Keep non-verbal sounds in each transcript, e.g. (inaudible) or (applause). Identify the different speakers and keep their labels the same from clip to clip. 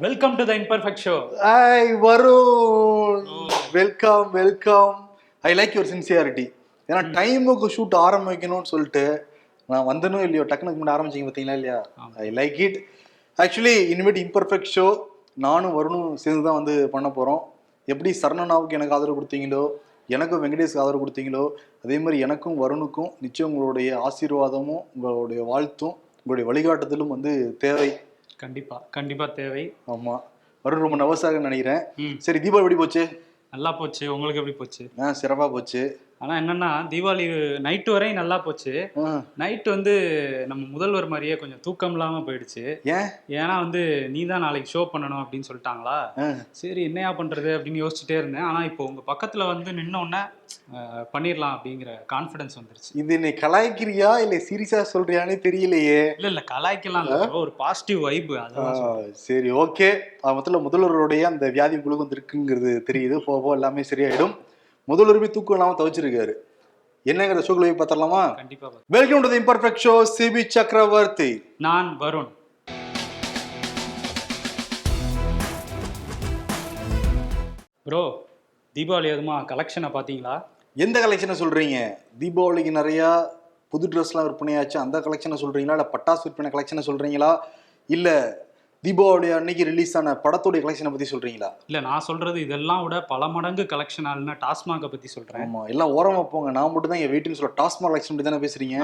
Speaker 1: Welcome to the imperfect show
Speaker 2: I Varun welcome welcome I like your sincerity ஏன்னா டைமுக்கு shoot ஆரம்பிக்கணும்னு சொல்லிட்டு நான் வந்தனும் இல்லையோ டக்குனுக்கு முன்னாடி ஆரம்பிச்சிங்க பார்த்தீங்களா இல்லையா? ஐ லைக் இட் ஆக்சுவலி இனிமேட் இம்பர்ஃபெக்ட் ஷோ நானும் வருணும் சேர்ந்து தான் வந்து பண்ண போகிறோம் எப்படி சரணனாவுக்கு எனக்கு ஆதரவு கொடுத்தீங்களோ எனக்கும் வெங்கடேஷ்க்கு ஆதரவு கொடுத்தீங்களோ அதே மாதிரி எனக்கும் வருணுக்கும் நிச்சயம் உங்களுடைய ஆசீர்வாதமும் உங்களுடைய வாழ்த்தும் உங்களுடைய வழிகாட்டுதலும் வந்து தேவை.
Speaker 1: கண்டிப்பா கண்டிப்பா தேவை.
Speaker 2: ஆமா. வருண் ரொம்ப நவசாக நினைக்கிறேன்.
Speaker 1: ம்.
Speaker 2: சரி தீபாவளி எப்படி போச்சு?
Speaker 1: நல்லா போச்சு. உங்களுக்கு எப்படி போச்சு?
Speaker 2: ஆ சிறப்பா போச்சு.
Speaker 1: ஆனா என்னன்னா தீபாவளி நைட்டு வரையும் நல்லா போச்சு. நைட் வந்து நம்ம முதல்வர் மாதிரியே கொஞ்சம் தூக்கம் இல்லாம போயிடுச்சு.
Speaker 2: ஏன்?
Speaker 1: ஏன்னா வந்து நீ தான் நாளைக்கு ஷோ பண்ணணும் அப்படின்னு சொல்லிட்டாங்களா? சரி என்னையா பண்றது அப்படின்னு யோசிச்சுட்டே இருந்தேன். ஆனா இப்போ உங்க பக்கத்துல வந்து நின்ன உடனே அஹ், பண்ணிடலாம் அப்படிங்கிற கான்ஃபிடன்ஸ் வந்துருச்சு.
Speaker 2: இது நீ கலாய்க்கிறியா? இல்ல சீரியஸா சொல்றியானே தெரியலையே.
Speaker 1: இல்ல இல்ல கலாய்க்கலாம். ஒரு பாசிட்டிவ் வைப் அதான்.
Speaker 2: சரி ஓகே மொத்தத்தில் முதல்வருடைய அந்த வியாதி உங்களுக்கு வந்து இருக்குங்கிறது தெரியுது. போக எல்லாமே சரியாயிடும். முதல்வர் போய் தூக்கம் இல்லாம தவிச்சிருக்காரு. என்னங்கிற ஷோக்குள்ள போய் பார்த்துடலாமா?
Speaker 1: கண்டிப்பா பாரு.
Speaker 2: Welcome to the imperfect show Sibi Chakravarthy
Speaker 1: நான் வருண். ப்ரோ தீபாவளி எதுமா கலெக்ஷனை பார்த்தீங்களா?
Speaker 2: எந்த கலெக்ஷனை சொல்றீங்க? தீபாவளிக்கு நிறையா புது ட்ரெஸ்லாம் விற்பனையாச்சு. அந்த கலெக்ஷனை சொல்றீங்களா? இல்லை பட்டாசு விற்பனை கலெக்ஷனை சொல்றீங்களா? இல்லை தீபாவளி அன்னைக்கு ரிலீஸ் ஆன படத்துடைய கலெக்ஷனை பத்தி சொல்றீங்களா?
Speaker 1: இல்ல நான் சொல்றது இதெல்லாம் விட பல மடங்கு கலெக்ஷன் ஆளுனா டாஸ்மாகை பத்தி சொல்றேன்.
Speaker 2: ஆமா எல்லாம் ஓரமா போங்க. நான் மட்டும் தான் என் வீட்டுன்னு சொல்ல டாஸ்மாக் கலெக்ஷன் பத்தி தானே பேசுறீங்க?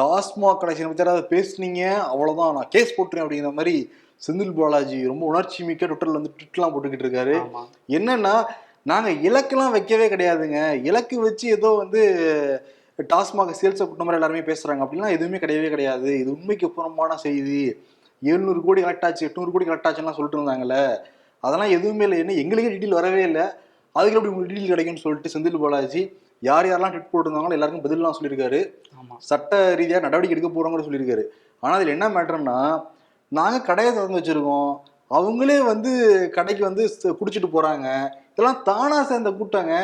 Speaker 2: டாஸ்மாக் கலெக்ஷன் பத்தி யாராவது பேசுனீங்க? அவ்வளவுதான். நான் கேஸ் போட்டுறேன் அப்படிங்கிற மாதிரி செந்தில் பாலாஜி ரொம்ப உணர்ச்சி மிக்க ட்விட்டர்ல வந்து ட்விட்லாம் போட்டுக்கிட்டு இருக்காரு. என்னன்னா நாங்க இலக்கெல்லாம் வைக்கவே கிடையாதுங்க. இலக்கு வச்சு ஏதோ வந்து டாஸ்மாக் சேல்ஸை கூட்ட மாதிரி எல்லாருமே பேசுறாங்க. அப்படிலாம் எதுவுமே கிடையவே கிடையாது. இது உண்மைக்கு புறம்பான செய்தி. எழுநூறு கோடி கலெக்ட் ஆச்சு எட்நூறு கோடி கலெக்ட் ஆச்சுலாம் சொல்லிட்டு இருந்தாங்கல்ல. அதெல்லாம் எதுவுமே இல்லை. என்ன எங்களுக்கே டீட்டெயில் வரவே இல்லை. அதுக்கு எப்படி உங்களுக்கு டீட்டெயில் கிடைக்கும்னு சொல்லிட்டு செந்தில் பாலாஜி யார் யாரெல்லாம் ட்விட் போட்டிருந்தாங்களோ எல்லாருக்கும் பதிலாம் சொல்லியிருக்காரு. சட்ட ரீதியாக நடவடிக்கை எடுக்க போகிறோங்கிற சொல்லியிருக்காரு. ஆனால் அதில் என்ன மேட்டர்னா நாங்கள் கடையை திறந்து வச்சுருக்கோம். அவங்களே வந்து கடைக்கு வந்து குடிச்சிட்டு போகிறாங்க இதெல்லாம் தானா சேர்ந்த கூட்டங்க.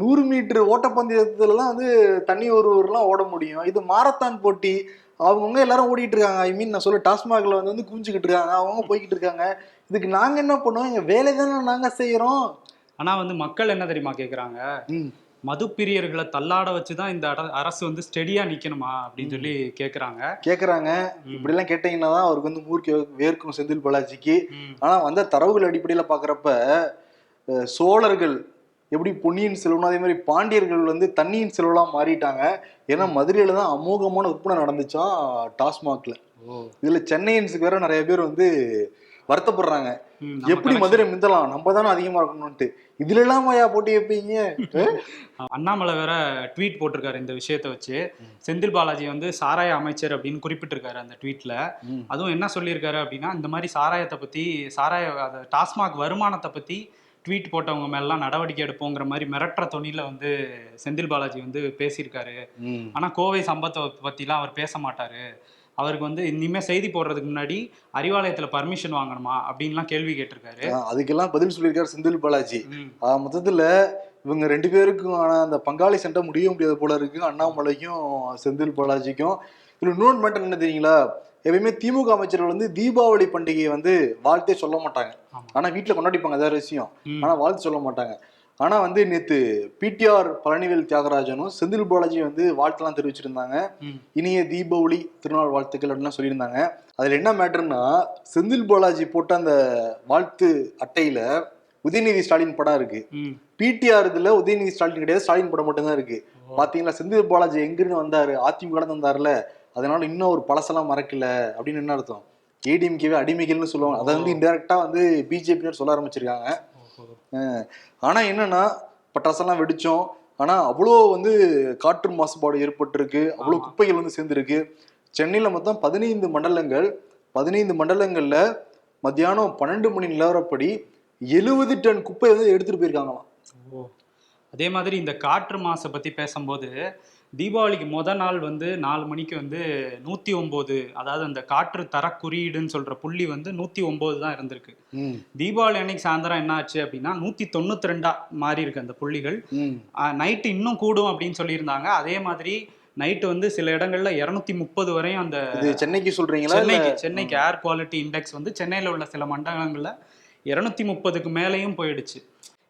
Speaker 2: நூறு மீட்டர் ஓட்டப்பந்தயத்துலலாம் வந்து தண்ணி ஒரு ஊர்லாம் ஓட முடியும். இது மாரத்தான் போட்டி. அவங்கவுங்க எல்லாரும் ஓடிட்டு இருக்காங்க ஐ மீன் நான் சொல்ல டாஸ்மாகில் வந்து வந்து குஞ்சுக்கிட்டு இருக்காங்க. அவங்க போய்கிட்டு இருக்காங்க இதுக்கு நாங்கள் என்ன பண்ணுவோம் எங்கள் வேலை தானே நாங்கள் செய்கிறோம்
Speaker 1: ஆனா வந்து மக்கள் என்ன தெரியுமா கேக்குறாங்க?
Speaker 2: ம்.
Speaker 1: மது பிரியர்களை தள்ளாட வச்சுதான் இந்த அர- அரசு வந்து ஸ்டெடியா நிக்கணுமா? அப்படின்னு சொல்லி கேக்குறாங்க.
Speaker 2: கேட்குறாங்க
Speaker 1: ம்.
Speaker 2: இப்படிலாம் கேட்டிங்கன்னா தான் அவருக்கு வந்து மூர்க்கு வேர்க்கும் செந்தில் பாலாஜிக்கு.
Speaker 1: ம்.
Speaker 2: ஆனா வந்த தரவுகள் அடிப்படையில் பார்க்குறப்ப சோழர்கள் எப்படி பொன்னியின் செல்வனும் அதே மாதிரி பாண்டியர்கள் வந்து தண்ணியின் செல்வலாம் மாறிட்டாங்க. ஏன்னா மதுரையில தான் அமோகமான விற்பனை நடந்துச்சாம் டாஸ்மாக்ல. இதுல சென்னையன்ஸுக்கு வேற நிறைய பேர் வந்து வருத்தப்படுறாங்க. எப்படி மதுரை மிந்தலாம்? நம்ம தானே அதிகமா இருக்கணும்ட்டு இதுல எல்லாம் ஐயா போட்டி வைப்பீங்க?
Speaker 1: அண்ணாமலை வேற ட்வீட் போட்டிருக்காரு இந்த விஷயத்தை வச்சு. செந்தில் பாலாஜி வந்து சாராய அமைச்சர் அப்படின்னு குறிப்பிட்டிருக்காரு அந்த ட்வீட்ல. அதுவும் என்ன சொல்லியிருக்காரு அப்படின்னா இந்த மாதிரி சாராயத்தை பத்தி சாராய டாஸ்மாக் வருமானத்தை பத்தி ட்வீட் போட்டவங்க மேலாம் நடவடிக்கை எடுப்போங்கிற மாதிரி மிரட்டுற தொனியில வந்து செந்தில் பாலாஜி வந்து பேசியிருக்காரு.
Speaker 2: ம்.
Speaker 1: ஆனா கோவை சம்பத்தை பத்திலாம் அவர் பேச மாட்டாரு. அவருக்கு வந்து இனிமே செய்தி போடுறதுக்கு முன்னாடி அறிவாலயத்துல பர்மிஷன் வாங்கணுமா அப்படின்லாம் கேள்வி கேட்டிருக்காரு.
Speaker 2: அதுக்கெல்லாம் பதில் சொல்லியிருக்காரு செந்தில் பாலாஜி. மொத்தத்துல இவங்க ரெண்டு பேருக்கும் ஆன அந்த பங்காளி சண்டை முடிய முடியாது போல இருக்கு. அண்ணாமலைக்கும் செந்தில் பாலாஜிக்கும். இதுல இன்னொன்று மேட்டர் என்ன தெரியுங்களா? எப்பயுமே திமுக அமைச்சர்கள் வந்து தீபாவளி பண்டிகையை வந்து வாழ்த்தே சொல்ல மாட்டாங்க. ஆனா வீட்டுல கொண்டாடிப்பாங்க அதாவது விஷயம். ஆனா வாழ்த்து சொல்ல மாட்டாங்க. ஆனா வந்து நேத்து பிடிஆர் பழனிவேல் தியாகராஜனும் செந்தில் பாலாஜி வந்து வாழ்த்துலாம் தெரிவிச்சிருந்தாங்க. இனிய தீபாவளி திருநாள் வாழ்த்துக்கள் அப்படின்லாம் சொல்லியிருந்தாங்க. அதுல என்ன மேட்டர்னா செந்தில் பாலாஜி போட்ட அந்த வாழ்த்து அட்டையில உதயநிதி ஸ்டாலின் படம் இருக்கு. பிடிஆர் இதுல உதயநிதி ஸ்டாலின் கிடையாது ஸ்டாலின் படம் மட்டும்தான் இருக்கு. பாத்தீங்களா செந்தில் பாலாஜி எங்கிருந்து வந்தாரு? அதிமுக வந்தாருல? அதனால இன்னும் ஒரு பழசெல்லாம் மறக்கல அப்படின்னு என்ன அர்த்தம்? ஏடிஎம்கேவே அடிமைகள்னு சொல்லுவாங்க. அதை வந்து இன்டெரக்டா வந்து பிஜேபியினர் சொல்ல ஆரம்பிச்சிருக்காங்க. ஆனா என்னன்னா பட்டாசெல்லாம் வெடிச்சோம். ஆனா அவ்வளோ வந்து காற்று மாசுபாடு ஏற்பட்டிருக்கு. அவ்வளோ. குப்பைகள் வந்து சேர்ந்துருக்கு. சென்னையில மொத்தம் பதினைந்து மண்டலங்கள் பதினைந்து மண்டலங்கள்ல மத்தியானம் பன்னெண்டு மணி நிலவரப்படி எழுபது டன் குப்பை வந்து எடுத்துட்டு போயிருக்காங்களாம்.
Speaker 1: அதே மாதிரி இந்த காற்று மாசை பத்தி பேசும்போது தீபாவளிக்கு முத நாள் வந்து நாலு மணிக்கு வந்து நூத்தி ஒன்பது அதாவது அந்த காற்று தர குறியீடுன்னு சொல்ற புள்ளி வந்து நூத்தி ஒன்பது தான் இருந்திருக்கு. தீபாவளி அன்னைக்கு சாயந்தரம் என்ன ஆச்சு அப்படின்னா நூத்தி தொண்ணூத்தி ரெண்டா மாறி இருக்கு அந்த புள்ளிகள். நைட்டு இன்னும் கூடும் அப்படின்னு சொல்லியிருந்தாங்க. அதே மாதிரி நைட்டு வந்து சில இடங்கள்ல இருநூத்தி முப்பது வரையும் அந்த
Speaker 2: சென்னைக்கு சொல்றீங்களா?
Speaker 1: சென்னைக்கு சென்னைக்கு ஏர் குவாலிட்டி இண்டெக்ஸ் வந்து சென்னையில் உள்ள சில மண்டலங்களில் இரநூத்தி முப்பதுக்கு மேலேயும் போயிடுச்சு.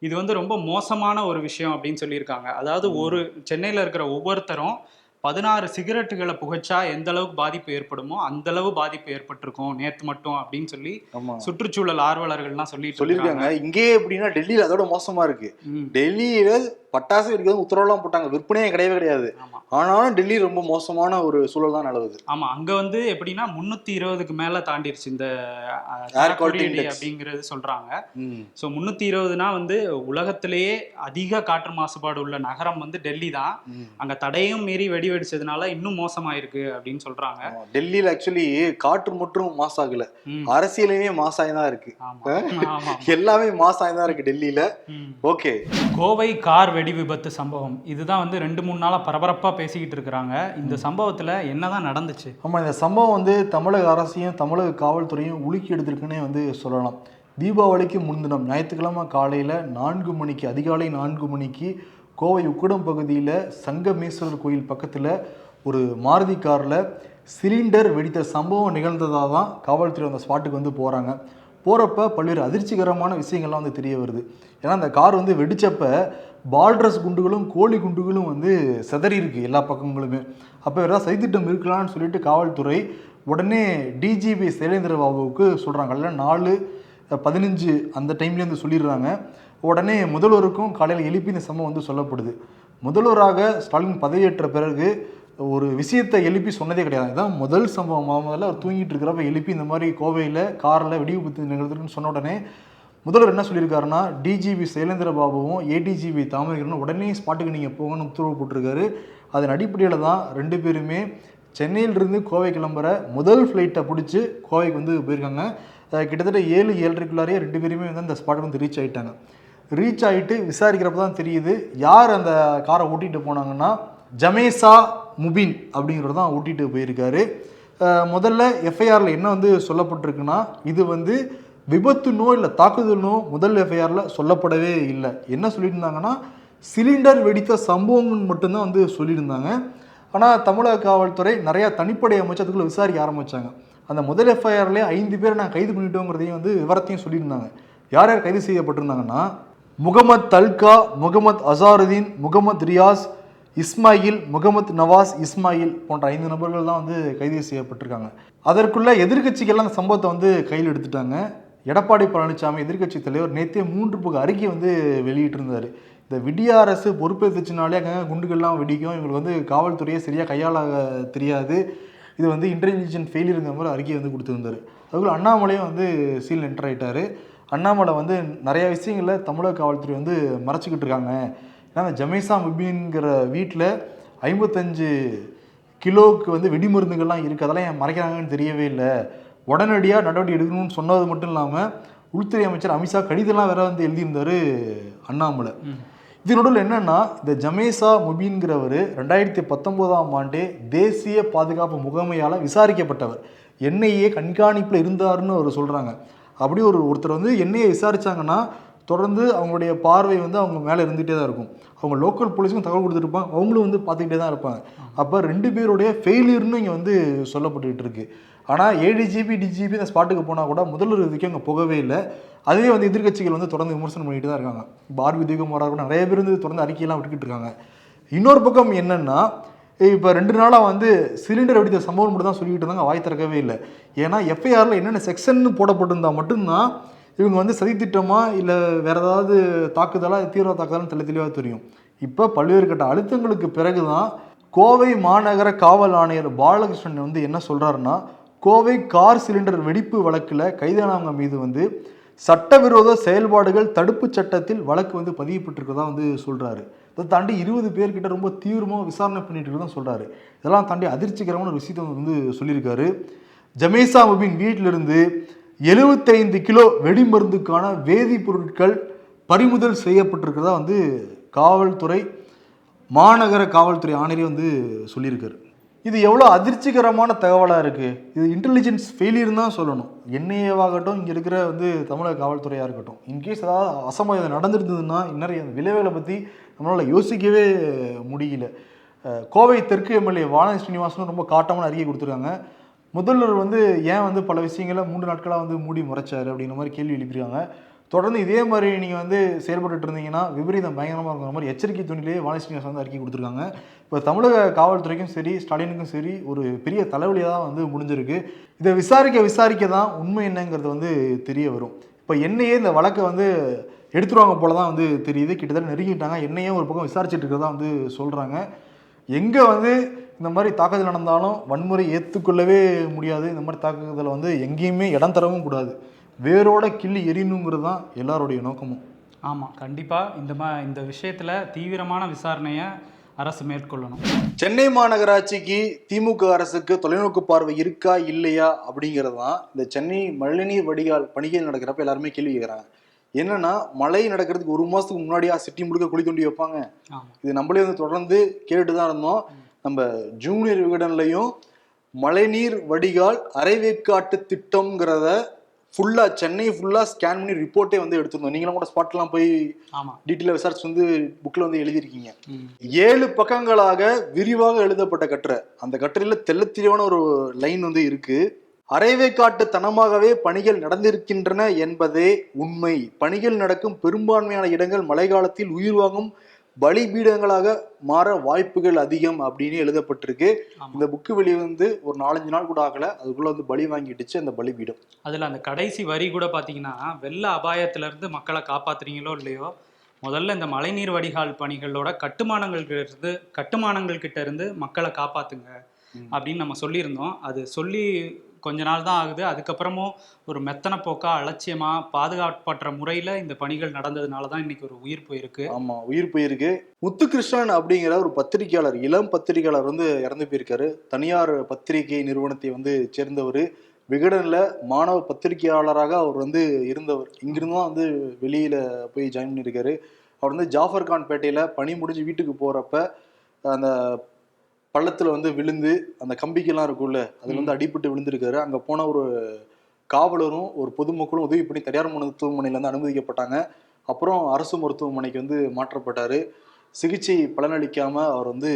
Speaker 1: இது வந்து ரொம்ப மோசமான ஒரு விஷயம் அப்படின்னு சொல்லியிருக்காங்க. அதாவது ஒரு சென்னையில் இருக்கிற ஒவ்வொருத்தரும் பதினாறு சிகரெட்டுகளை புகைச்சா எந்த அளவுக்கு பாதிப்பு ஏற்படுமோ அந்த அளவு பாதிப்பு ஏற்பட்டிருக்கும் நேத்து மட்டும் அப்படின்னு சொல்லி சுற்றுச்சூழல் ஆர்வலர்கள்லாம் சொல்லிட்டு
Speaker 2: சொல்லியிருக்காங்க. இங்கே எப்படின்னா டெல்லியில அதோட மோசமா இருக்கு. டெல்லியில பட்டாசு வெடிக்கிறது உத்தரவுலாம் போட்டாங்க. விற்பனையே கிடையவே கிடையாது. ஆனாலும் டெல்லி ரொம்ப மோசமான ஒரு சூழல் தான் நிலவுது.
Speaker 1: ஆமா அங்க வந்து எப்படின்னா முன்னூத்தி இருபதுக்கு மேல தாண்டிருச்சு இந்த தரக்குறியீடு
Speaker 2: index.
Speaker 1: அப்படிங்கிறது சொல்றாங்க. ஸோ முந்நூற்றி இருபதுனா வந்து உலகத்திலேயே அதிக காற்று மாசுபாடு உள்ள நகரம் வந்து டெல்லி தான். அங்கே தடையும் மீறி வெடி வெடிச்சதுனால இன்னும் மோசமாயிருக்கு அப்படின்னு சொல்றாங்க.
Speaker 2: டெல்லியில ஆக்சுவலி காற்று மட்டும் மாசாகல. அரசியலுமே மாசாய் தான் இருக்கு. எல்லாமே மாசாய் தான் இருக்கு டெல்லியில. ஓகே.
Speaker 1: கோவை கார் வெடி விபத்து சம்பவம். இதுதான் வந்து ரெண்டு மூணு நாளா பரபரப்பா பேசிக்கிட்டு இருக்கிறாங்க. இந்த சம்பவத்துல என்னதான் நடந்துச்சு?
Speaker 2: ஆமாம் இந்த சம்பவம் வந்து தமிழக அரசையும் தமிழக காவல்துறையும் உலுக்கி எடுத்திருக்குன்னே வந்து சொல்லலாம். தீபாவளிக்கு முன்தினம் ஞாயிற்றுக்கிழமை காலையில் நான்கு மணிக்கு அதிகாலை நான்கு மணிக்கு கோவை உக்குடம் பகுதியில் சங்கமேஸ்வரர் கோயில் பக்கத்தில் ஒரு மாருதி காரில் சிலிண்டர் வெடித்த சம்பவம் நிகழ்ந்ததாக தான் காவல்துறை அந்த ஸ்பாட்டுக்கு வந்து போகிறாங்க போகிறப்ப பல்வேறு அதிர்ச்சிகரமான விஷயங்கள்லாம் வந்து தெரிய வருது. ஏன்னா அந்த கார் வந்து வெடிச்சப்ப பால்ட்ரஸ் குண்டுகளும் கோழி குண்டுகளும் வந்து செதறி இருக்குது எல்லா பக்கங்களுமே. அப்போ ஏதாவது சதித்திட்டம் இருக்கலாம்னு சொல்லிட்டு காவல்துறை உடனே டிஜிபி சைலேந்திர பாபுவுக்கு சொல்கிறாங்க இல்லை நாலு பதினஞ்சு அந்த டைம்லேயே வந்து சொல்லிடுறாங்க. உடனே முதல்வருக்கும் காலையில் எழுப்பி இந்த சம்பவம் வந்து சொல்லப்படுது. முதல்வராக ஸ்டாலின் பதவியேற்ற பிறகு ஒரு விஷயத்தை எழுப்பி சொன்னதே கிடையாது. இதுதான் முதல் சம்பவம். முதல்ல அவர் தூங்கிட்டு இருக்கிறப்ப எழுப்பி இந்த மாதிரி கோவையில் காரில் வெடிவிபத்து நிகழ்த்துன்னு சொன்ன உடனே முதல்வர் என்ன சொல்லியிருக்காருன்னா டிஜிபி சைலேந்திர பாபுவும் ஏடிஜிபி தாமரைக்கரனும் உடனே ஸ்பாட்டுக்கு நீங்கள் போகணும்னு உத்தரவு போட்டிருக்காரு. அதன் அடிப்படையில் தான் ரெண்டு பேருமே சென்னையிலிருந்து கோவை கிளம்புற முதல் ஃப்ளைட்டை பிடிச்சி கோவைக்கு வந்து போயிருக்காங்க. கிட்டத்தட்ட ஏழு ஏழரைக்குள்ளாரே ரெண்டு பேருமே வந்து அந்த ஸ்பாட்டுக்கு வந்து ரீச் ஆகிட்டாங்க ரீச் ஆகிட்டு விசாரிக்கிறப்ப தான் தெரியுது யார் அந்த காரை ஓட்டிகிட்டு போனாங்கன்னா ஜமேசா முபின் அப்படிங்கிறது தான் ஓட்டிகிட்டு போயிருக்காரு. முதல்ல எஃப்ஐஆரில் என்ன வந்து சொல்லப்பட்டிருக்குன்னா இது வந்து விபத்துனோ இல்லை தாக்குதல்னோ முதல் எஃப்ஐஆரில் சொல்லப்படவே இல்லை. என்ன சொல்லியிருந்தாங்கன்னா சிலிண்டர் வெடித்த சம்பவங்கள் மட்டும்தான் வந்து சொல்லியிருந்தாங்க. ஆனால் தமிழக காவல்துறை நிறையா தனிப்படை அமைச்சத்துக்குள்ள விசாரிக்க ஆரம்பித்தாங்க அந்த முதல் எஃப்ஐஆர்லேயே ஐந்து பேரை நான் கைது பண்ணிட்டோங்கிறதையும் வந்து விவரத்தையும் சொல்லியிருந்தாங்க. யார் யார் கைது செய்யப்பட்டிருந்தாங்கன்னா முகமது தல்கா முகமது அசாருதீன் முகமது ரியாஸ் இஸ்மாயில் முகமது நவாஸ் இஸ்மாயில் போன்ற ஐந்து நபர்கள் தான் வந்து கைது செய்யப்பட்டிருக்காங்க. அதற்குள்ள எதிர்கட்சிகள்லாம் அந்த சம்பவத்தை வந்து கையில் எடுத்துட்டாங்க. எடப்பாடி பழனிசாமி எதிர்க்கட்சி தலைவர் நேற்றே மூன்று புக அறிக்கை வந்து வெளியிட்டிருந்தார். இந்த விடிய அரசு பொறுப்பேற்றுச்சுனாலே அங்கே குண்டுகள்லாம் வெடிக்கும். இவங்களுக்கு வந்து காவல்துறையை சரியாக கையாள தெரியாது. இது வந்து இன்டெலிஜென்ட் ஃபெயிலியருங்கிற மாதிரி அறிக்கையை வந்து கொடுத்துருந்தாரு. அதுக்குள்ள அண்ணாமலையும் வந்து சீல் என்டர் ஆகிட்டார் அண்ணாமலை வந்து நிறைய விஷயங்களில் தமிழக காவல்துறை வந்து மறைச்சிக்கிட்டு இருக்காங்க. ஏன்னா அந்த ஜமேசா முபின்கிற வீட்டில் ஐம்பத்தஞ்சு கிலோவுக்கு வந்து வெடிமருந்துகள்லாம் இருக்குது அதெல்லாம் ஏன் மறைக்கிறாங்கன்னு தெரியவே இல்லை. உடனடியாக நடவடிக்கை எடுக்கணும்னு சொன்னது மட்டும் இல்லாமல் உள்துறை அமைச்சர் அமித்ஷா கடிதம்லாம் வேற வந்து எழுதியிருந்தாரு அண்ணாமலை. இது நடுவில் என்னன்னா இந்த ஜமேசா முபீன்கிறவர் ரெண்டாயிரத்தி பத்தொம்போதாம் ஆண்டே தேசிய பாதுகாப்பு முகமையால் விசாரிக்கப்பட்டவர். என்ஐஏ கண்காணிப்பில் இருந்தாருன்னு அவர் சொல்கிறாங்க அப்படி ஒரு ஒருத்தர் வந்து என்ஐஏ விசாரிச்சாங்கன்னா தொடர்ந்து அவங்களுடைய பார்வை வந்து அவங்க மேலே இருந்துகிட்டே தான் இருக்கும். அவங்க லோக்கல் போலீஸுக்கும் தகவல் கொடுத்துருப்பாங்க அவங்களும் வந்து பார்த்துக்கிட்டே தான் இருப்பாங்க. அப்போ ரெண்டு பேருடைய ஃபெயிலியர்னு இங்கே வந்து சொல்லப்பட்டுக்கிட்டு இருக்கு. ஆனால் ஏழு ஏடிஜிபி டிஜிபி இந்த ஸ்பாட்டுக்கு போனால் கூட முதல்வர் இதுக்கு அங்கே போகவே இல்லை. அதுவே வந்து எதிர்க்கட்சிகள் வந்து தொடர்ந்து விமர்சனம் பண்ணிட்டு தான் இருக்காங்க. இப்போ ஆர்வி தீபகுமாராக கூட நிறைய பேர் வந்து தொடர்ந்து அறிக்கையெல்லாம் விட்டுக்கிட்டு இருக்காங்க. இன்னொரு பக்கம் என்னென்னா இப்போ ரெண்டு நாளாக வந்து சிலிண்டர் வெடித்த சம்பவம் மட்டும் தான் சொல்லிக்கிட்டு இருந்தாங்க. வாய் திறக்கவே இல்லை. ஏன்னா எஃப்ஐஆரில் என்னென்ன செக்ஷன் போடப்பட்டிருந்தா மட்டும்தான் இவங்க வந்து சதித்திட்டமா இல்லை வேறு ஏதாவது தாக்குதலாக தீவிர தாக்குதலான்னு தெளி தெளிவாக தெரியும். இப்போ பல்வேறு கட்ட அழுத்தங்களுக்கு பிறகு தான் கோவை மாநகர காவல் ஆணையர் பாலகிருஷ்ணன் வந்து என்ன சொல்கிறாருன்னா கோவை கார் சிலிண்டர் வெடிப்பு வழக்கில் கைதானவங்க மீது வந்து சட்டவிரோத செயல்பாடுகள் தடுப்பு சட்டத்தில் வழக்கு வந்து பதியப்பட்டிருக்கதா வந்து சொல்கிறாரு இதை தாண்டி இருபது பேர்கிட்ட ரொம்ப தீவிரமாக விசாரணை பண்ணிட்டு இருக்கதான் சொல்கிறாரு இதெல்லாம் தாண்டி அதிர்ச்சிகரமான ஒரு விஷயத்தை வந்து சொல்லியிருக்காரு. ஜமேசா முபின் வீட்டிலிருந்து எழுபத்தைந்து கிலோ வெடிமருந்துக்கான வேதிப்பொருட்கள் பறிமுதல் செய்யப்பட்டிருக்கிறதா வந்து காவல்துறை மாநகர காவல்துறை ஆணையரே வந்து சொல்லியிருக்காரு. இது எவ்வளோ அதிர்ச்சிகரமான தகவலாக இருக்குது இது இன்டெலிஜென்ஸ் ஃபெயிலியர் தான் சொல்லணும். என்ஐஏவாகட்டும் இங்கே இருக்கிற வந்து தமிழக காவல்துறையாக இருக்கட்டும். இன்கேஸ் ஏதாவது அசம்பாவிதம் நடந்திருந்ததுன்னா நிறைய விளைவுகளை பற்றி நம்மளால் யோசிக்கவே முடியல. கோவை தெற்கு எம்எல்ஏ வானதி ஸ்ரீனிவாசனும் ரொம்ப காட்டமான அறிக்கை கொடுத்துருக்காங்க. முதல்வர் வந்து ஏன் வந்து பல விஷயங்களை மூன்று நாட்களாக வந்து மூடி முறைச்சார் அப்படிங்கிற மாதிரி கேள்வி எழுப்பியிருக்காங்க. தொடர்ந்து இதே மாதிரி நீங்கள் வந்து செயல்பட்டுட்டு இருந்தீங்கன்னா விபரீதம் பயங்கரமாக இருக்கிற மாதிரி எச்சரிக்கை துணிலேயே வானதி ஸ்ரீனிவாசன் வந்து அறிக்கை கொடுத்துருக்காங்க. இப்போ தமிழக காவல்துறைக்கும் சரி ஸ்டாலினுக்கும் சரி ஒரு பெரிய தலைவலியாக தான் வந்து முடிஞ்சிருக்கு. இதை விசாரிக்க விசாரிக்க தான் உண்மை என்னங்கிறது வந்து தெரிய வரும். இப்போ என்னையே இந்த வழக்கை வந்து எடுத்துருவாங்க போல தான் வந்து தெரியுது. கிட்டத்தட்ட நெருங்கிட்டாங்க. என்னையே ஒரு பக்கம் விசாரிச்சுட்டு இருக்கிறதா வந்து சொல்கிறாங்க எங்கே வந்து இந்த மாதிரி தாக்குதல் நடந்தாலும் வன்முறை ஏற்றுக்கொள்ளவே முடியாது. இந்த மாதிரி தாக்குதலை வந்து எங்கேயுமே இடம் தரவும் கூடாது. வேரோட கிள்ளி எரியணுங்கிறது தான் எல்லாருடைய நோக்கமும்.
Speaker 1: ஆமாம் கண்டிப்பாக இந்த மா இந்த விஷயத்தில் தீவிரமான விசாரணையை அரசு மேற்கொள்ளணும்.
Speaker 2: சென்னை மாநகராட்சிக்கு திமுக அரசுக்கு தொலைநோக்கு பார்வை இருக்கா இல்லையா அப்படிங்கிறது தான் இந்த சென்னை மழைநீர் வடிகால் பணிகள் நடக்கிறப்ப எல்லாருமே கேள்வி கேட்குறாங்க என்னன்னா மழை நடக்கிறதுக்கு ஒரு மாசத்துக்கு முன்னாடியா சிட்டி முழுக்க குழி தோண்டி வைப்பாங்க. இது நம்மளே வந்து தொடர்ந்து கேட்டுட்டு தான் இருந்தோம். நம்ம ஜூனியர் விகடன்லையும் மழைநீர் வடிகால் அரைவேக்காட்டு திட்டம்ங்கிறத ஃபுல்லா சென்னை ஃபுல்லா ஸ்கேன் பண்ணி ரிப்போர்ட்டே வந்து எடுத்திருந்தோம். நீங்களும் கூட ஸ்பாட்லாம் போய் டீட்டெயிலாக விசாரிச்சு வந்து புக்கில் வந்து எழுதியிருக்கீங்க. ஏழு பக்கங்களாக விரிவாக எழுதப்பட்ட கட்டுரை. அந்த கட்டுரையில தெளிவான ஒரு லைன் வந்து இருக்கு. அரைவேக்காட்டு தனமாகவே பணிகள் நடந்திருக்கின்றன என்பதே உண்மை. பணிகள் நடக்கும் பெரும்பான்மையான இடங்கள் மழைக்காலத்தில் உயிர் வாங்கும் பலிபீடங்களாக மாற வாய்ப்புகள் அதிகம் அப்படின்னு எழுதப்பட்டிருக்கு. இந்த புக்கு வெளியே வந்து ஒரு நாலஞ்சு நாள் கூட ஆகல அதுக்குள்ள வந்து பலி வாங்கிடுச்சு அந்த பலிபீடம்
Speaker 1: அதில் அந்த கடைசி வரி கூட பார்த்தீங்கன்னா வெள்ள அபாயத்திலிருந்து மக்களை காப்பாத்துறீங்களோ இல்லையோ முதல்ல இந்த மழைநீர் வடிகால் பணிகளோட கட்டுமானங்கள் இருந்து கட்டுமானங்கள் கிட்ட இருந்து மக்களை காப்பாத்துங்க. அப்படின்னு நம்ம சொல்லியிருந்தோம் அது சொல்லி கொஞ்ச நாள் தான் ஆகுது. அதுக்கப்புறமும் ஒரு மெத்தன போக்கா அலட்சியமா பாதுகாப்பற்ற முறையில இந்த பணிகள் நடந்ததுனால தான் இன்னைக்கு ஒரு உயிர் போயிருக்கு.
Speaker 2: ஆமா உயிர் போயிருக்கு. முத்துகிருஷ்ணன் அப்படிங்கிற ஒரு பத்திரிகையாளர் இளம் பத்திரிகையாளர் வந்து இறந்து போயிருக்காரு. தனியார் பத்திரிகை நிறுவனத்தை வந்து சேர்ந்தவர். விகடனில் மாணவ பத்திரிகையாளராக அவர் வந்து இருந்தவர். இங்கிருந்து தான் வந்து வெளியில் போய் ஜாயின் பண்ணியிருக்காரு. அவர் வந்து ஜாஃபர் கான் பேட்டையில் பணி முடிஞ்சு வீட்டுக்கு போகிறப்ப அந்த பள்ளத்துல வந்து விழுந்து அந்த கம்பிக்கெல்லாம் இருக்கும்ல அதுல வந்து அடிபட்டு விழுந்திருக்காரு. அங்க போன ஒரு காவலரும் ஒரு பொதுமக்களும் உதவி பண்ணி தனியார் மருத்துவமனையில வந்து அனுமதிக்கப்பட்டாங்க. அப்புறம் அரசு மருத்துவமனைக்கு வந்து மாற்றப்பட்டாரு. சிகிச்சை பலனளிக்காம அவர் வந்து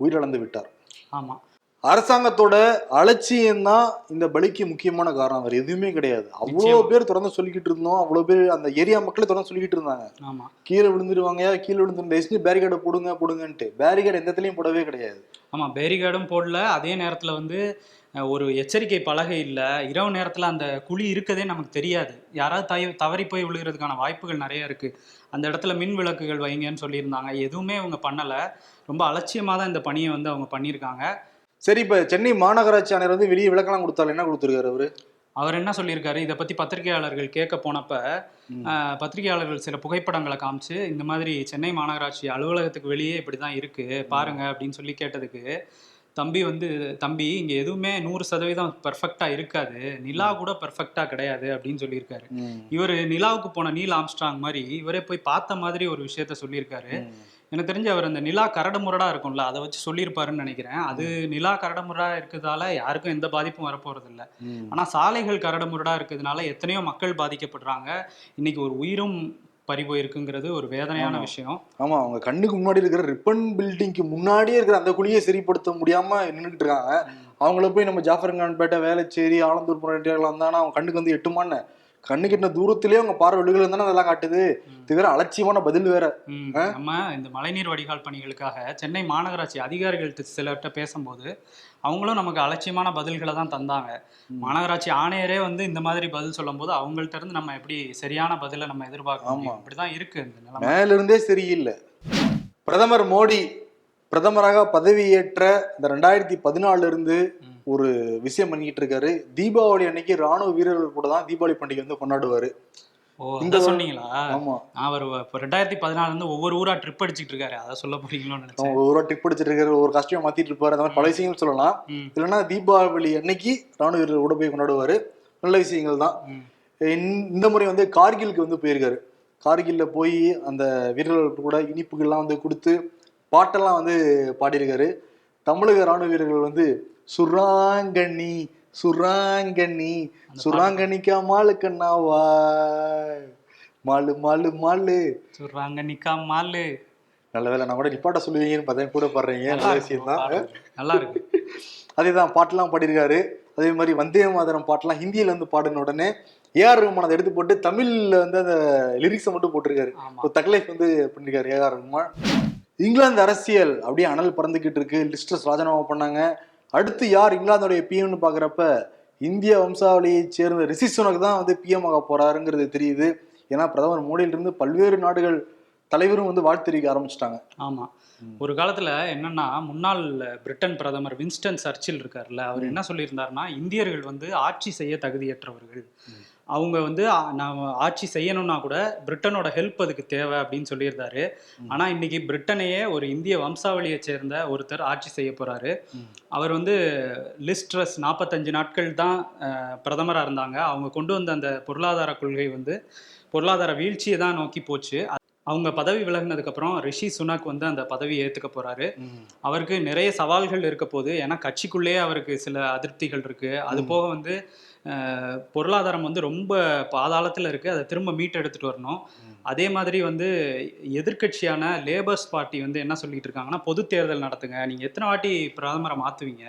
Speaker 2: உயிரிழந்து விட்டார்.
Speaker 1: ஆமா.
Speaker 2: அரசாங்கத்தோட அலட்சியம் தான் இந்த பலிக்கு முக்கியமான காரணம். வேற எதுவுமே கிடையாது. அவ்வளோ. பேர் தொடர்ந்து சொல்லிக்கிட்டு இருந்தோம். அவ்வளோ பேர் அந்த ஏரியா மக்களே தொடர்ந்து சொல்லிக்கிட்டு இருந்தாங்க.
Speaker 1: ஆமா.
Speaker 2: கீழே விழுந்துருவாங்க கீழே விழுந்துருந்த எஸ்டி பேரிகேடை போடுங்க போடுங்கன்ட்டு. பேரிகேட் எந்த இடத்துலயும் போடவே கிடையாது.
Speaker 1: ஆமா பேரிகார்டும் போடல. அதே நேரத்துல வந்து ஒரு எச்சரிக்கை பலகை இல்ல. இரவு நேரத்துல அந்த குழி இருக்கதே நமக்கு தெரியாது. யாராவது தய தவறி போய் விழுகிறதுக்கான வாய்ப்புகள் நிறைய இருக்கு. அந்த இடத்துல மின் விளக்குகள் வைங்கன்னு சொல்லியிருந்தாங்க. எதுவுமே அவங்க பண்ணல. ரொம்ப அலட்சியமா தான் இந்த பணியை வந்து அவங்க பண்ணியிருக்காங்க.
Speaker 2: சரி இப்ப சென்னை மாநகராட்சி ஆணையர் வந்து வெளியே விளக்கெல்லாம் கொடுத்தாரு என்ன கொடுத்துருக்காரு அவரு?
Speaker 1: அவர் என்ன சொல்லியிருக்காரு? இதை பத்தி பத்திரிகையாளர்கள் கேட்க போனப்ப பத்திரிகையாளர்கள் சில புகைப்படங்களை காமிச்சு இந்த மாதிரி சென்னை மாநகராட்சி அலுவலகத்துக்கு வெளியே இப்படிதான் இருக்கு பாருங்க அப்படின்னு சொல்லி கேட்டதுக்கு தம்பி வந்து தம்பி இங்க எதுவுமே நூறு சதவீதம் பெர்ஃபெக்டா இருக்காது. நிலா கூட பெர்ஃபெக்டா கிடையாது அப்படின்னு சொல்லியிருக்காரு. இவர் நிலாவுக்கு போன நீல் ஆம்ஸ்ட்ராங் மாதிரி இவரே போய் பார்த்த மாதிரி ஒரு விஷயத்த சொல்லியிருக்காரு. எனக்கு தெரிஞ்சு அவர் அந்த நிலா கரடுமுரடா இருக்கும்ல அதை வச்சு சொல்லியிருப்பாருன்னு நினைக்கிறேன். அது நிலா கரடுமுரடா இருக்கிறதால யாருக்கும் எந்த பாதிப்பும் வரப்போறது இல்ல. ஆனா சாலைகள் கரடுமுரடா இருக்கிறதுனால எத்தனையோ மக்கள் பாதிக்கப்படுறாங்க. இன்னைக்கு ஒரு உயிரும் பறி போயிருக்குங்கிறது ஒரு வேதனையான. விஷயம்.
Speaker 2: ஆமா அவங்க கண்ணுக்கு முன்னாடி இருக்கிற ரிப்பன் பில்டிங்க்கு முன்னாடியே இருக்கிற அந்த குழியை சரிப்படுத்த முடியாம நின்றுட்டு இருக்காங்க. அவங்கள போய் நம்ம ஜாஃபர்கான்பேட்டை வேளச்சேரி ஆலந்தூர் போன்ற வந்தாங்கன்னா அவங்க கண்ணுக்கு வந்து எட்டுமான்னு. கண்ணுக்கு எட்டின தூரத்திலேயே அவங்க பார்வை விழுகல தானே அதெல்லாம் காட்டுது. இது வேற அலட்சியமான பதில் வேற.
Speaker 1: நம்ம இந்த மழைநீர் வடிகால் பணிகளுக்காக சென்னை மாநகராட்சி அதிகாரிகள்கிட்ட சிலர்கிட்ட பேசும்போது அவங்களும் நமக்கு அலட்சியமான பதில்களை தான் தந்தாங்க. மாநகராட்சி ஆணையரே வந்து இந்த மாதிரி பதில் சொல்லும்போது அவங்கள்ட்ட இருந்து நம்ம எப்படி சரியான பதிலை நம்ம எதிர்பார்க்க
Speaker 2: ஆமா.
Speaker 1: முடியும் இப்படிதான் இருக்கு இந்த
Speaker 2: மேல இருந்தே சரியில்லை. பிரதமர் மோடி பிரதமராக பதவியேற்ற இந்த ரெண்டாயிரத்தி பதினாலுல இருந்து. ஒரு விஷயம் பண்ணிக்கிட்டு இருக்காரு தீபாவளி அன்னைக்கு ராணுவ வீரர்கள் கூட தான் தீபாவளி பண்டிகை வந்து கொண்டாடுவாரு. இந்த
Speaker 1: சொன்னீங்களா?
Speaker 2: ஆமா.
Speaker 1: இப்போ ரெண்டாயிரத்தி பதினாலுல இருந்து ஒவ்வொரு ஊரா ட்ரிப் அடிச்சிட்டு இருக்காரு அதை சொல்ல போறீங்களோன்னு நினைச்சேன்.
Speaker 2: அவங்க ஒரு டிப் அடிச்சிட்டு இருக்காரு ஒரு காஸ்டியூம் மாத்திட்டு இருப்பாரு. அந்த மாதிரி பல விஷயங்கள் சொல்லலாம். இல்லைன்னா தீபாவளி அன்னைக்கு ராணுவ வீரர்கள் கூட போய் கொண்டாடுவாரு. நல்ல விஷயங்கள் தான். இந்த- இந்த முறை வந்து கார்கிலுக்கு வந்து போயிருக்காரு. கார்கில்ல போய் அந்த வீரர்களுக்கு கூட இனிப்புகள்லாம் வந்து கொடுத்து பாட்டெல்லாம் வந்து பாடியிருக்காரு. தமிழக ராணுவ வீரர்கள் வந்து சுராங்கண்ணி சுராங்கண்ணி சுராங்கண்ணிக்கா மாலு கண்ணாவா மாலு மாலு மாலு.
Speaker 1: சொல்றாங்க நிக்கா மாலு.
Speaker 2: நல்ல வேலை நான் கூட நிப்பாட்ட சொல்லுவீங்கன்னு பார்த்தேன் கூட பாடுறீங்க.
Speaker 1: நல்லா
Speaker 2: விஷயம் தான்.
Speaker 1: நல்லா இருக்கு (laughs)
Speaker 2: அதே தான் பாட்டெல்லாம் பாடியிருக்காரு. அதே மாதிரி வந்தே மாதரம் பாட்டெல்லாம் ஹிந்தியில வந்து பாடின உடனே ஏஆர் ரஹ்மான் அதை எடுத்து போட்டு தமிழ்ல வந்து அந்த லிரிக்ஸை மட்டும் போட்டிருக்காரு. இப்போ தக்லைஃப் வந்து பண்ணிருக்காரு ஏஆர் ரஹ்மான் இங்கிலாந்து அரசியல் அப்படியே அனல் பறந்துகிட்டு இருக்கு. லிஸ்டர்ஸ் ராஜினாமா பண்ணாங்க. அடுத்து யார் இங்கிலாந்தோடைய பிஎம்னு பாக்குறப்ப இந்திய வம்சாவளியை சேர்ந்த ரிஷி சுனக் தான் வந்து பிஎம் ஆக போறாருங்கிறது தெரியுது. ஏன்னா பிரதமர் மோடியிலிருந்து பல்வேறு நாடுகள் தலைவரும் வந்து வாழ்த்து தெரிவிக்க ஆரம்பிச்சிட்டாங்க.
Speaker 1: ஆமா. ஒரு காலத்துல என்னன்னா முன்னாள் பிரிட்டன் பிரதமர் வின்ஸ்டன் சர்ச்சில் இருக்கார்ல அவர் என்ன சொல்லியிருந்தாருன்னா இந்தியர்கள் வந்து ஆட்சி செய்ய தகுதியற்றவர்கள். அவங்க வந்து நாம ஆட்சி செய்யணும்னா கூட பிரிட்டனோட ஹெல்ப் அதுக்கு தேவை அப்படின்னு சொல்லியிருந்தாரு. ஆனா இன்னைக்கு பிரிட்டனையே ஒரு இந்திய வம்சாவளியை சேர்ந்த ஒருத்தர் ஆட்சி செய்ய போறாரு. அவர் வந்து லிஸ்ட்ரஸ் நாற்பத்தஞ்சு நாட்கள் தான் அஹ், பிரதமரா இருந்தாங்க. அவங்க கொண்டு வந்த அந்த பொருளாதார கொள்கை வந்து பொருளாதார வீழ்ச்சியை தான் நோக்கி போச்சு. அவங்க பதவி விலகினதுக்கு அப்புறம் ரிஷி சுனக் வந்து அந்த பதவியை ஏத்துக்க போறாரு. அவருக்கு நிறைய சவால்கள் இருக்க போது ஏன்னா கட்சிக்குள்ளேயே அவருக்கு சில அதிருப்திகள் இருக்கு. அது போக வந்து பொருளாதாரம் வந்து ரொம்ப பாதாளத்துல இருக்கு. அதை திரும்ப மீட்டெடுத்துட்டு வரணும். அதே மாதிரி வந்து எதிர்க்கட்சியான லேபர்ஸ் பார்ட்டி வந்து என்ன சொல்லிட்டு இருக்காங்கன்னா பொது தேர்தல் நடத்துங்க. நீங்க எத்தனை வாட்டி பிரதமரை மாத்துவீங்க?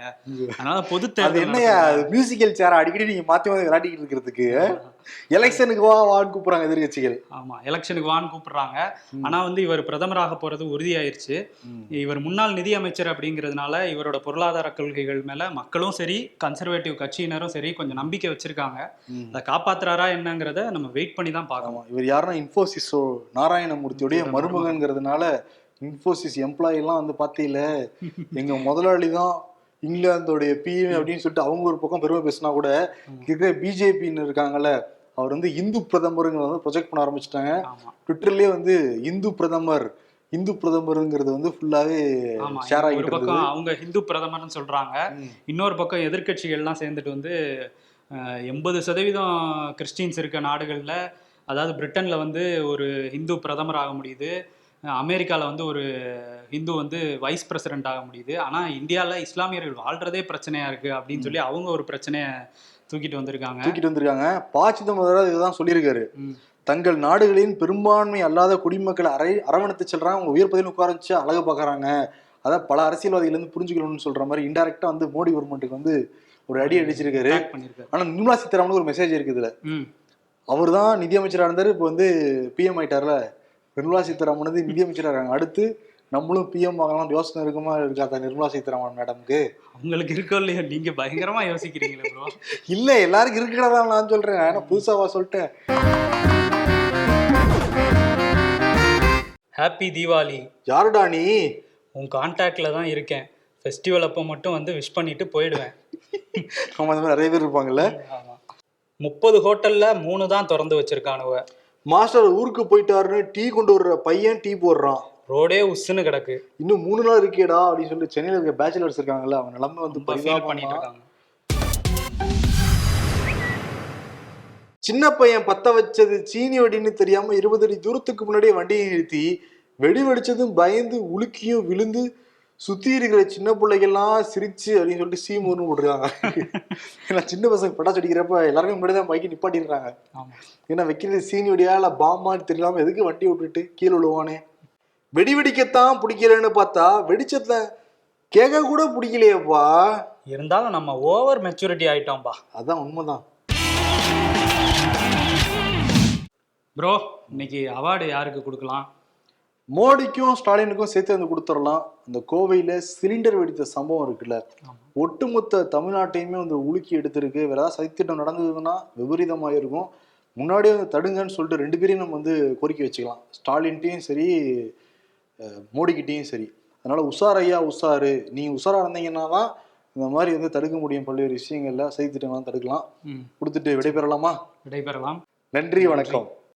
Speaker 1: அதனால பொது தேர்தல் நடத்துங்க.
Speaker 2: மியூசிக்கல் சேர அடிக்கடி நீங்க மாத்தி மாத்தி விளையாடிக்கிட்டு இருக்கிறதுக்கு. எலெக்ஷனுக்கு வா வான்னு கூப்பிடுறாங்க எதிர்கட்சிகள்.
Speaker 1: ஆமா எலெக்ஷனுக்கு வான்னு கூப்பிடுறாங்க. ஆனா வந்து இவர் பிரதமராக போறது உறுதியாயிருச்சு. இவர் முன்னாள் நிதி அமைச்சர் அப்படிங்கிறதுனால இவரோட பொருளாதார கொள்கைகள் மேல மக்களும் சரி கன்சர்வேட்டிவ் கட்சியினரும் சரி கொஞ்சம் நம்பிக்கை வச்சிருக்காங்க. அதை காப்பாத்துறாரா என்னங்கிறத நம்ம வெயிட் பண்ணி தான் பார்க்கணும்.
Speaker 2: இவர் யாருன்னா இன்ஃபோசிஸோ நாராயணமூர்த்தியோடைய மருமகங்கிறதுனால இன்ஃபோசிஸ் எம்ப்ளாயி எல்லாம் வந்து பாத்தீல எங்க முதலாளி தான் இங்கிலாந்தோடைய பிஎம் அப்படின்னு சொல்லிட்டு அவங்க ஒரு பக்கம் பெருமை பேசினா கூட இருக்கிற பிஜேபின்னு இருக்காங்கல்ல அவர் வந்து இந்து பிரதமருங்கிறத வந்து ப்ரொஜெக்ட் பண்ண ஆரம்பிச்சிட்டாங்க. ட்விட்டர்லயே வந்து இந்து பிரதமர் இந்து பிரதமருங்கிறது வந்து ஃபுல்லாவே ஷேர் ஆகிட்டு
Speaker 1: பக்கம் அவங்க ஹிந்து பிரதமர்னு சொல்றாங்க. இன்னொரு பக்கம் எதிர்க்கட்சிகள்லாம் சேர்ந்துட்டு வந்து எண்பது சதவீதம் கிறிஸ்டின்ஸ் இருக்க நாடுகளில் அதாவது பிரிட்டன்ல வந்து ஒரு ஹிந்து பிரதமர் ஆக முடியுது. அஹ் அமெரிக்கால வந்து ஒரு ஹிந்து வந்து வைஸ் பிரசிடென்ட் ஆக முடியுது. ஆனா இந்தியால இஸ்லாமியர்கள் வாழ்றதே பிரச்சனையா இருக்கு அப்படின்னு சொல்லி அவங்க ஒரு பிரச்சனைய தூக்கிட்டு வந்திருக்காங்க.
Speaker 2: தூக்கிட்டு வந்திருக்காங்க. ப சிதம்பரம் இதுதான் சொல்லியிருக்காரு. தங்கள் நாடுகளின் பெரும்பான்மை அல்லாத குடிமக்களை அரை அரவணைத்து செல்றாங்க. அவங்க உயர் பதவியில் உட்கார வச்சு அழகு பார்க்கறாங்க. அதான் பல அரசியல்வாதிகள் இருந்து புரிஞ்சுக்கணும்னு சொல்ற மாதிரி இன்டெரக்டா வந்து மோடி கவர்மெண்ட்டுக்கு வந்து ஒரு அடி அடிச்சிருக்காரு.
Speaker 1: attack பண்ணிருக்காரு
Speaker 2: ஆனா நிர்மலா சீதாராமனுக்கு ஒரு மெசேஜ் இருக்குது இதுல. அவர் தான் நிதியமைச்சரா இருந்தாரு. இப்போ வந்து பிஎம் ஆயிட்டார்ல. நிர்மலா சீதாராமன் வந்து நிதியமைச்சரா இருக்காங்க. அடுத்து நம்மளும் பிஎம் ஆகலாம் யோசனை இருக்குமா? இருக்காதா நிர்மலா சீதாராமன் மேடம்க்கு?
Speaker 1: உங்களுக்கு இருக்கோ இல்லையோ நீங்க பயங்கரமா யோசிக்கிறீங்களே ப்ரோ
Speaker 2: இல்ல எல்லாருக்கும் இருக்கிறதா நான் சொல்றேன். ஏன்னா புதுசாவா சொல்லிட்டேன்.
Speaker 1: ஹாப்பி தீபாவளி
Speaker 2: யாருடா நீ?
Speaker 1: உன் கான்டாக்ட்ல தான் இருக்கேன். ஃபெஸ்டிவல் அப்போ மட்டும் வந்து விஷ் பண்ணிட்டு போயிடுவேன்.
Speaker 2: ஆமா இந்த மாதிரி நிறைய பேர் இருப்பாங்கல்ல?
Speaker 1: முப்பது ஹோட்டல்ல மூணு தான் திறந்து வச்சிருக்கானுவ.
Speaker 2: மாஸ்டர் ஊருக்கு போயிட்டாருன்னு டீ கொண்டு வர்ற பையன் டீ போடுறான்.
Speaker 1: ரோடே உஸ்ஸுன்னு கிடக்கு.
Speaker 2: இன்னும் மூணு நாள் இருக்கேடா அப்படின்னு சொல்லி சென்னையில இருக்க பேச்சுலர்ஸ் இருக்காங்கல்ல அவங்க நிலைமை வந்து
Speaker 1: ஃபீல் பண்ணிட்டு இருக்காங்க
Speaker 2: சின்ன பையன் பத்த வச்சது சீனி வெடின்னு தெரியாம இருபது அடி தூரத்துக்கு முன்னாடியே வண்டியை நிறுத்தி வெடி வெடிச்சதும் பயந்து உலுக்கியும் விழுந்து சுத்தி இருக்கிற சின்ன பிள்ளைகள்லாம் சிரிச்சு அப்படின்னு சொல்லிட்டு சீமூர்னு போட்டுருக்காங்க. ஏன்னா சின்ன பசங்க பட்டாசு அடிக்கிறப்ப எல்லாருமே முன்னாடி தான் பைக்கி நிப்பாட்டிடுறாங்க. ஏன்னா வைக்கிறது சீனி வெடியா இல்ல பாமான்னு தெரியலாம எதுக்கு வண்டி விட்டுட்டு கீழே விழுவானே? வெடி வெடிக்கத்தான் பிடிக்கலன்னு பார்த்தா வெடிச்சத கேட்க கூட பிடிக்கலையேப்பா.
Speaker 1: இருந்தாலும் நம்ம ஓவர் மெச்சூரிட்டி ஆயிட்டோம்பா.
Speaker 2: அதான் உண்மைதான்.
Speaker 1: ப்ரோ இன்னைக்கு அவார்டு யாருக்கு கொடுக்கலாம்?
Speaker 2: மோடிக்கும் ஸ்டாலினுக்கும் சேர்த்து வந்து கொடுத்துடலாம். அந்த கோவையில சிலிண்டர் வெடித்த சம்பவம் இருக்குல்ல. ஒட்டுமொத்த தமிழ்நாட்டையுமே வந்து உலுக்கி எடுத்திருக்கு. வேற ஏதாவது சதித்திட்டம் நடந்ததுன்னா விபரீதமாக இருக்கும். முன்னாடியே வந்து தடுங்கன்னு சொல்லிட்டு ரெண்டு பேரையும் நம்ம வந்து கோரிக்கை வச்சுக்கலாம். ஸ்டாலின்ட்டையும் சரி மோடிக்கிட்டேயும் சரி. அதனால உஷாரையா உஷாரு நீ உஷாரா இருந்தீங்கன்னா தான் இந்த மாதிரி வந்து தடுக்க முடியும். பல்வேறு விஷயங்கள்ல சதித்திட்டங்கள்லாம் தடுக்கலாம். கொடுத்துட்டு விடைபெறலாமா?
Speaker 1: விடைபெறலாம்.
Speaker 2: நன்றி வணக்கம்.